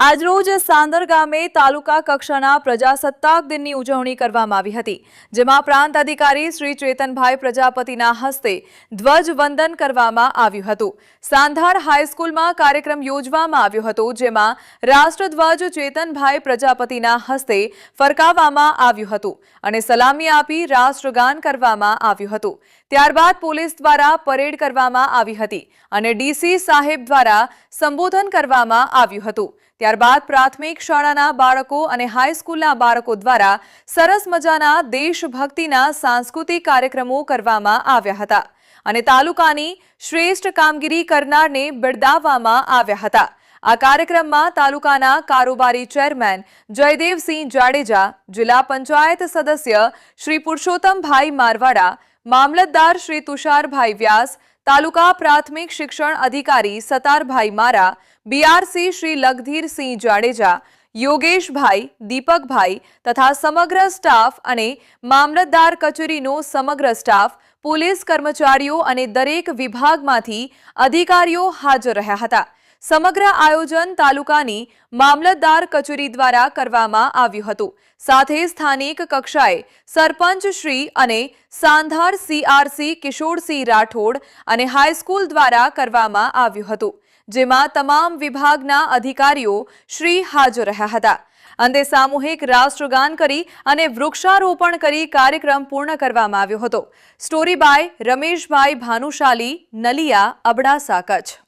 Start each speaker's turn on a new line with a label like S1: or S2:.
S1: આજરોજ સાંદર ગામે તાલુકા કક્ષાના પ્રજાસત્તાક દિનની ઉજવણી કરવામાં આવી હતી, જેમાં પ્રાંત અધિકારી શ્રી ચેતનભાઈ પ્રજાપતિના હસ્તે ધ્વજવંદન કરવામાં આવ્યું હતું. સાંધાર હાઈસ્કૂલમાં કાર્યક્રમ યોજવામાં આવ્યો હતો, જેમાં રાષ્ટ્રધ્વજ ચેતનભાઈ પ્રજાપતિના હસ્તે ફરકાવવામાં આવ્યું હતું અને સલામી આપી રાષ્ટ્રગાન કરવામાં આવ્યું હતું. ત્યારબાદ પોલીસ દ્વારા પરેડ કરવામાં આવી હતી અને ડીસી સાહેબ દ્વારા સંબોધન કરવામાં આવ્યું હતું. ત્યારબાદ પ્રાથમિક શાળાના બાળકો અને હાઈસ્કૂલના બાળકો દ્વારા સરસ મજાના દેશભક્તિના સાંસ્કૃતિક કાર્યક્રમો કરવામાં આવ્યા હતા અને તાલુકાની શ્રેષ્ઠ કામગીરી કરનારને બિરદાવવામાં આવ્યા હતા. આ કાર્યક્રમમાં તાલુકાના કારોબારી ચેરમેન જયદેવસિંહ જાડેજા, જિલ્લા પંચાયત સદસ્ય શ્રી પુરુષોત્તમભાઈ મારવાડા, મામલતદાર શ્રી તુષારભાઈ વ્યાસ તાલુકા પ્રાથમિક શિક્ષણ અધિકારી સતારભાઈ મારા, બીઆરસી શ્રી લગધીરસિંહ જાડેજા, યોગેશભાઈ, દીપકભાઈ તથા સમગ્ર સ્ટાફ અને મામલતદાર કચેરીનો સમગ્ર સ્ટાફ, પોલીસ કર્મચારીઓ અને દરેક વિભાગમાંથી અધિકારીઓ હાજર રહ્યા હતા. સમગ્ર આયોજન તાલુકાની મામલતદાર કચેરી દ્વારા કરવામાં આવ્યું હતું. સાથે સ્થાનિક કક્ષાએ સરપંચ શ્રી અને સાંધાર સીઆરસી કિશોરસિંહ રાઠોડ અને હાઈસ્કૂલ દ્વારા કરવામાં આવ્યું હતું, જેમાં તમામ વિભાગના અધિકારીઓ શ્રી હાજર રહ્યા હતા. અંતે સામૂહિક રાષ્ટ્રગાન કરી અને વૃક્ષારોપણ કરી કાર્યક્રમ પૂર્ણ કરવામાં આવ્યો હતો. Story by Rameshbhai Bhanushali, Naliya, Abdasa, Kutch.